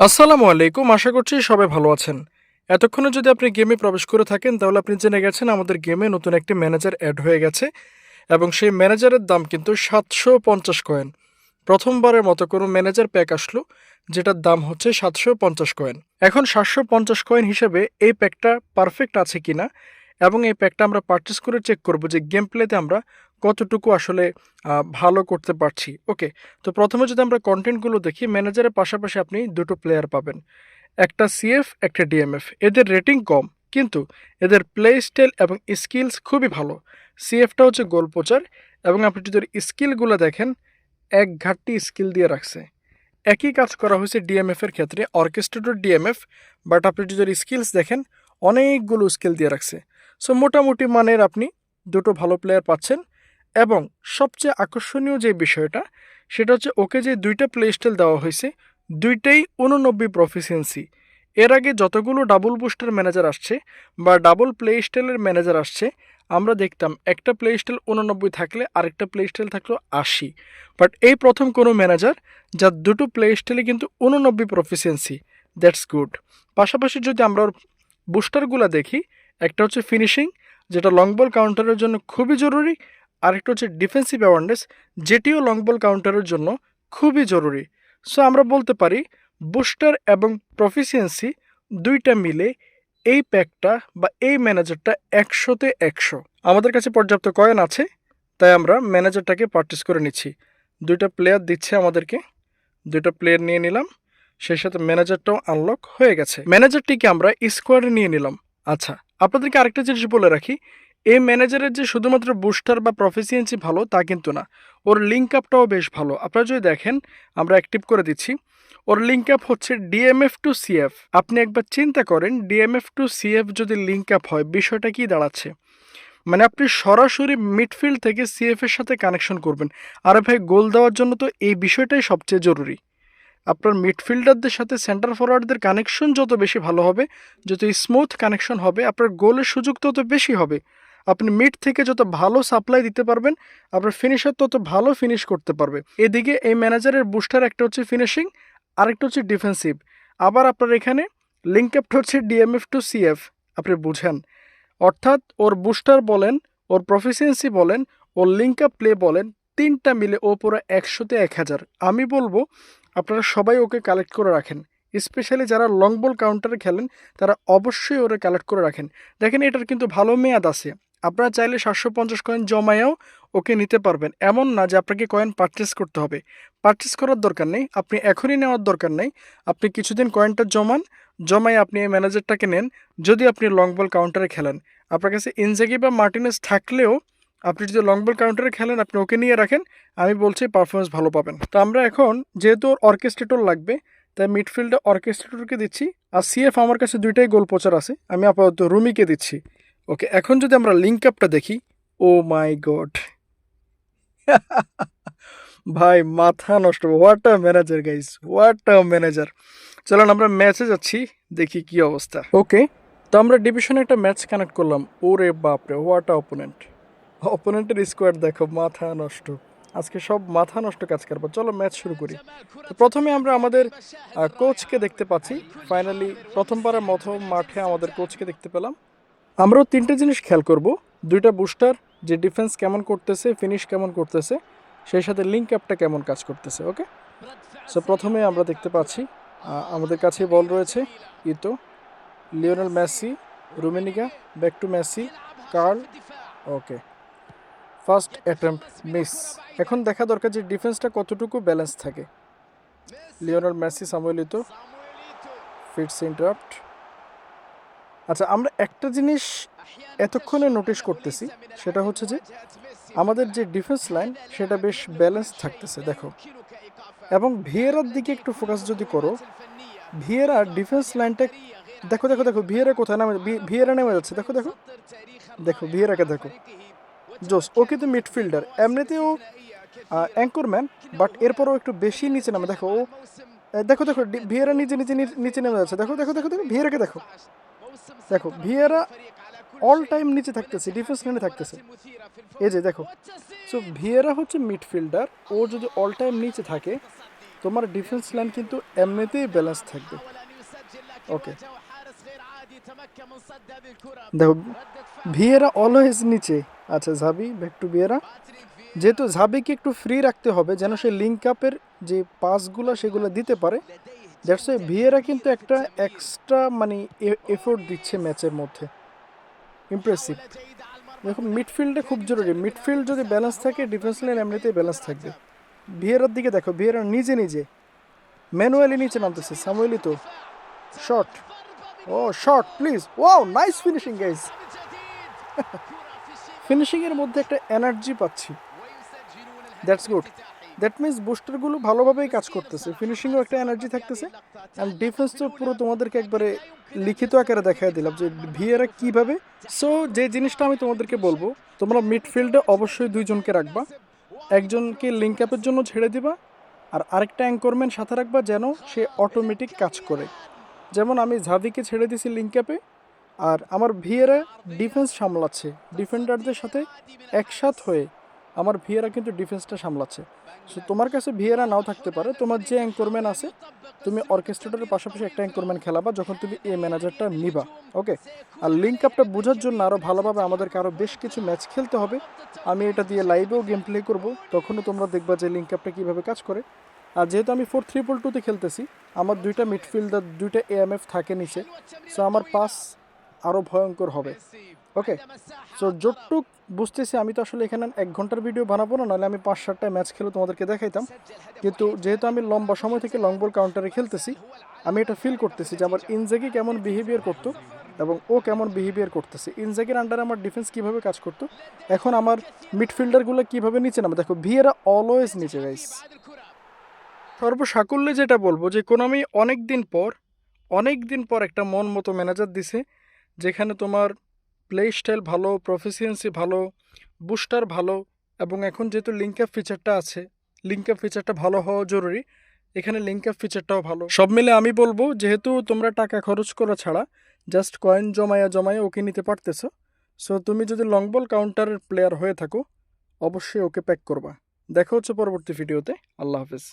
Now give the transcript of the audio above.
আসসালামু আলাইকুম, আশা করছি সবাই ভালো আছেন। এতক্ষণে যদি আপনি গেমে প্রবেশ করে থাকেন, তাহলে আপনি জেনে গেছেন আমাদের গেমে নতুন একটি ম্যানেজার অ্যাড হয়ে গেছে এবং সেই ম্যানেজারের দাম কিন্তু সাতশো পঞ্চাশ কয়েন। প্রথমবারের মতো কোনো ম্যানেজার প্যাক আসলো, যেটার দাম হচ্ছে সাতশো পঞ্চাশ কয়েন। এখন সাতশো পঞ্চাশ কয়েন হিসেবে এই প্যাকটা পারফেক্ট আছে কিনা এবং এই প্যাকটা আমরা পারচেস করে চেক করব যে গেম প্লেতে আমরা কতটুকু আসলে ভালো করতে পারছি। ওকে তো প্রথমে যদি আমরা কন্টেন্টগুলো দেখি ম্যানেজারের পাশাপাশি আপনি দুটো প্লেয়ার পাবেন। একটা সিএফ একটা ডিএমএফ এদের রেটিং কম, কিন্তু এদের প্লে স্টাইল এবং স্কিলস খুবই ভালো। সিএফটা হচ্ছে গোল পোচার এবং আপনি যদি স্কিলগুলো দেখেন, এক ঘাটটি স্কিল দিয়ে রাখছে। একই কাজ করা হয়েছে ডিএমএফ এর ক্ষেত্রে অর্কেস্ট্রেটর ডিএমএফ বাট আপনি যদি স্কিলস দেখেন, অনেকগুলো স্কিল দিয়ে রাখছে। সো মোটামুটি মানের আপনি দুটো ভালো প্লেয়ার পাচ্ছেন এবং সবচেয়ে আকর্ষণীয় যে বিষয়টা, সেটা হচ্ছে ওকে যে দুইটা প্লে স্টাইল দেওয়া হয়েছে, দুইটাই উননব্বই প্রফিসিয়েন্সি এর আগে যতগুলো ডাবল বুস্টার ম্যানেজার আসছে বা ডাবল প্লে স্টাইলের ম্যানেজার আসছে, আমরা দেখতাম একটা প্লে স্টাইল উননব্বই থাকলে আরেকটা প্লে স্টাইল থাকল আশি। বাট এই প্রথম কোনো ম্যানেজার যার দুটো প্লে স্টাইলে কিন্তু উননব্বই প্রফিসিয়েন্সি দ্যাটস গুড পাশাপাশি যদি আমরা বুস্টারগুলো দেখি একটা হচ্ছে ফিনিশিং যেটা লং বল কাউন্টারের জন্য খুবই জরুরি আরেকটা হচ্ছে ডিফেন্সিভ অ্যাওয়ারনেস যেটিও লং বল কাউন্টারের জন্য খুবই জরুরি। সো আমরা বলতে পারি বুস্টার এবং প্রফিসিয়েন্সি দুইটা মিলে এই প্যাকটা বা এই ম্যানেজারটা একশোতে একশো। আমাদের কাছে পর্যাপ্ত কয়েন আছে, তাই আমরা ম্যানেজারটাকে পারচেস করে নিচ্ছি। দুইটা প্লেয়ার দিচ্ছে আমাদেরকে, দুইটা প্লেয়ার নিয়ে নিলাম, সেই সাথে ম্যানেজারটাও আনলক হয়ে গেছে। ম্যানেজারটিকে আমরা স্কোয়াডে নিয়ে নিলাম। আচ্ছা আপনাদেরকে আরেকটা জিনিস বলে রাখি, এই ম্যানেজারের যে শুধুমাত্র বুস্টার বা প্রফিসিয়েন্সি ভালো, তা কিন্তু না। ওর লিঙ্ক আপটাও বেশ ভালো। আপনারা যদি দেখেন, আমরা অ্যাক্টিভ করে দিচ্ছি। ওর লিঙ্ক আপ হচ্ছে ডিএমএফ টু সিএফ আপনি একবার চিন্তা করেন ডিএমএফ টু সিএফ যদি লিঙ্ক আপ হয়, বিষয়টা কি দাঁড়াচ্ছে? মানে আপনি সরাসরি মিডফিল্ড থেকে সিএফ এর সাথে কানেকশন করবেন। আরে ভাই গোল দেওয়ার জন্য তো এই বিষয়টাই সবচেয়ে জরুরি। আপনার মিডফিল্ডারদের সাথে সেন্টার ফরওয়ার্ডদের কানেকশন যত বেশি ভালো হবে, যত স্মুথ কানেকশন হবে, আপনার গোলের সুযোগ তত বেশি হবে। আপনি মিড থেকে যত ভালো সাপ্লাই দিতে পারবেন, আপনার ফিনিশার তত ভালো ফিনিশ করতে পারবে। এদিকে এই ম্যানেজারের বুস্টার একটা হচ্ছে ফিনিশিং আরেকটা হচ্ছে ডিফেন্সিভ আবার আপনার এখানে লিঙ্ক আপটা হচ্ছে ডিএমএফ টু সিএফ আপনি বুঝেন। অর্থাৎ ওর বুস্টার বলেন, ওর প্রফিসিয়েন্সি বলেন, ওর লিঙ্ক আপ প্লে বলেন, তিনটা মিলে ও পুরো একশোতে এক হাজার। আমি বলব আপনারা সবাই ওকে কালেক্ট করে রাখেন। স্পেশালি যারা লং বল কাউন্টারে খেলেন, তারা অবশ্যই ওরা কালেক্ট করে রাখেন। দেখেন এটার কিন্তু ভালো মেয়াদ আছে। আপনারা চাইলে সাতশো পঞ্চাশ কয়েন জমায়েও ওকে নিতে পারবেন। এমন না যে আপনাকে কয়েন পারচেস করতে হবে। পারচেস করার দরকার নেই, আপনি এখনই নেওয়ার দরকার নেই। আপনি কিছুদিন কয়েনটা জমান, জমায় আপনি এই ম্যানেজারটাকে নেন, যদি আপনি লং বল কাউন্টারে খেলেন। আপনার কাছে ইনজাগি বা মার্টিনেস থাকলেও আপনি যদি লং বল কাউন্টারে খেলেন, আপনি ওকে নিয়ে রাখেন, আমি বলছি পারফরমেন্স ভালো পাবেন। তো আমরা এখন, যেহেতু অর্কেস্ট্রেটর লাগবে, তাই মিডফিল্ডে অর্কেস্ট্রেটরকে দিচ্ছি, আর সিএফ আমার কাছে দুইটাই গোল পোচার আছে, আমি আপাতত রুমিকে দিচ্ছি। ওকে, এখন যদি আমরা লিঙ্ক আপটা দেখি, ও মাই গড। ভাই, মাথা নষ্ট what a manager guys what a manager চলুন আমরা ম্যাচে যাচ্ছি, দেখি কি অবস্থা। ওকে, তো আমরা ডিভিশনে একটা ম্যাচ কানেক্ট করলাম, ওরে বাপরে হোয়াট আ অপোনেন্ট অপোনেন্টের স্কোয়াড দেখো, মাথা নষ্ট। আজকে সব মাথা নষ্ট কাজ করব। চলো ম্যাচ শুরু করি। তো প্রথমে আমরা আমাদের কোচকে দেখতে পাচ্ছি। ফাইনালি প্রথমবারের মতো মাঠে আমাদের কোচকে দেখতে পেলাম। আমরাও তিনটে জিনিস খেয়াল করব। দুইটা বুস্টার যে ডিফেন্স কেমন করতেছে ফিনিশ কেমন করতেছে, সেই সাথে লিঙ্ক আপটা কেমন কাজ করতেছে ওকে সো প্রথমে আমরা দেখতে পাচ্ছি আমাদের কাছে বল রয়েছে। Eto, Lionel Messi Rummenigge back to Messi, Karl okay first attempt miss. এখন দেখা দরকার যে ডিফেন্সটা কতটুকু ব্যালেন্স থাকে। Lionel Messi, Samuel Eto, fits interrupt. আচ্ছা আমরা একটা জিনিস এতক্ষণে নোটিশ করতেছি, সেটা হচ্ছে যে আমাদের যে ডিফেন্স লাইন সেটা বেশ ব্যালেন্স থাকতেছে, দেখো। এবং ভিয়েরার দিকে একটু ফোকাস যদি করো, ভিয়েরা ডিফেন্স লাইনটা দেখো দেখো দেখো, ভিয়েরা কোথায় নামে, ভিয়েরা নেমে যাচ্ছে, দেখো দেখো। দেখো, ভিয়েরাকে দেখো। জোস, ও কিন্তু মিডফিল্ডার। এমনিতেও অ্যাঙ্করম্যান বাট এরপরও একটু বেশি নিচে নামে। দেখো, ও দেখো দেখো ভিয়েরা নিজে নিজে নিচে নেমে যাচ্ছে। দেখো দেখো দেখো দেখো, ভিয়েরাকে দেখো। দেখো, ভিয়েরা অল টাইম নিচে থাকতেছে ডিফেন্স লাইনে থাকতেছে। এই যে, দেখো। সো ভিয়েরা হচ্ছে মিডফিল্ডার। ও যদি অল টাইম নিচে থাকে, তোমার ডিফেন্স লাইন কিন্তু এমনিতেই ব্যালেন্স থাকবে। ওকে দেখো, ভিয়েরা অলওয়েজ নিচে আচ্ছা ঝাবি ব্যাক টু ভিয়েরা। যেহেতু ঝাবিকে একটু ফ্রি রাখতে হবে, যেন সে লিঙ্ক আপের যে পাসগুলো সেগুলো দিতে পারে। দ্যাটস ওয়াই ভিয়েরা কিন্তু একটা এক্সট্রা মানে এফোর্ট দিচ্ছে ম্যাচের মধ্যে। ইমপ্রেসিভ দেখুন মিডফিল্ডে খুব জরুরি। মিডফিল্ড যদি ব্যালেন্স থাকে ডিফেন্স লাইন এমনিতেই ব্যালেন্স থাকবে। ভিয়েরার দিকে দেখো, ভিয়েরা নিজে নিজে। ম্যানুয়ালি নিচে নামতেছে সামুয়েলি তো। Short O shot please wow nice finishing guys ফিনিশিংয়ের মধ্যে একটা এনার্জি পাচ্ছি। দ্যাটস গুড দ্যাট মিনস বুস্টারগুলো ভালোভাবেই কাজ করতেছে। ফিনিশিংও একটা এনার্জি থাকতেছে। অ্যান্ড ডিফেন্স তো পুরো তোমাদেরকে একবারে লিখিত আকারে দেখাই দিলাম যে ভিএরা কীভাবে। সো যে জিনিসটা আমি তোমাদেরকে বলব, তোমরা মিডফিল্ডে অবশ্যই দুইজনকে রাখবা। একজনকে লিঙ্ক আপের জন্য ছেড়ে দিবা। আর আরেকটা অ্যাঙ্করম্যান সাথে রাখবা যেন সে অটোমেটিক কাজ করে। যেমন আমি ঝাভিকে ছেড়ে দিছি লিঙ্ক আর আমার ভিয়েরা ডিফেন্স সামলাচ্ছে ডিফেন্ডারদের সাথে একসাথ হয়ে আমার ভিয়েরা কিন্তু ডিফেন্সটা সামলাচ্ছে। সো তোমার কাছে ভিয়েরা নাও থাকতে পারে, তোমার যে অ্যাঙ্করম্যান আছে, তুমি অর্কেস্ট্রেটরের পাশাপাশি একটা অ্যাঙ্করম্যান খেলাবা যখন তুমি এই ম্যানেজারটা নিবা ওকে আর লিঙ্ক আপটা বোঝার জন্য আরও ভালোভাবে আমাদেরকে আরও বেশ কিছু ম্যাচ খেলতে হবে। আমি এটা দিয়ে লাইভেও গেম প্লে করব, তখনও তোমরা দেখবা যে লিঙ্ক আপটা কীভাবে কাজ করে। আর যেহেতু আমি ফোর থ্রি পোল টুতে খেলতেছি, আমার দুইটা মিডফিল্ডার দুইটা এএমএফ থাকে নিচে সো আমার পাস আরও ভয়ঙ্কর হবে। ওকে সো জোটটুক বুঝতেছি, আমি তো আসলে এখানে এক ঘণ্টার ভিডিও বানাবো না, নাহলে আমি পাঁচ সাতটা ম্যাচ খেলে তোমাদেরকে দেখাইতাম। কিন্তু যেহেতু আমি লম্বা সময় থেকে লং বল কাউন্টারে খেলতেছি, আমি এটা ফিল করতেছি যে আমার ইনজাগি কেমন বিহেভিয়ার করতো এবং ও কেমন বিহেভিয়ার করতেছে। ইনজাগির আন্ডারে আমার ডিফেন্স কীভাবে কাজ করতো? এখন আমার মিডফিল্ডারগুলো কীভাবে নিচে নামে? দেখো ভিয়েরা অলওয়েজ নিচে গাইস সর্বসাকুল্যে যেটা বলব যে কোনামি অনেক দিন পর অনেক দিন পর একটা মন মতো ম্যানেজার দিছে, যেখানে তোমার প্লে স্টাইল ভালো প্রফিসিয়েন্সি ভালো বুস্টার ভালো, এবং এখন যেহেতু লিঙ্ক আপ ফিচারটা আছে লিঙ্ক আপ ফিচারটা ভালো হওয়া জরুরি, এখানে লিঙ্ক আপ ফিচারটাও ভালো। সব মিলে আমি বলব, যেহেতু তোমরা টাকা খরচ করা ছাড়া জাস্ট কয়েন জমায়া জমায়া ওকে নিতে পারতেছো সো তুমি যদি লং বল কাউন্টারের প্লেয়ার হয়ে থাকো, অবশ্যই ওকে প্যাক করবা। দেখা হচ্ছে পরবর্তী ভিডিওতে আল্লাহ হাফিজ।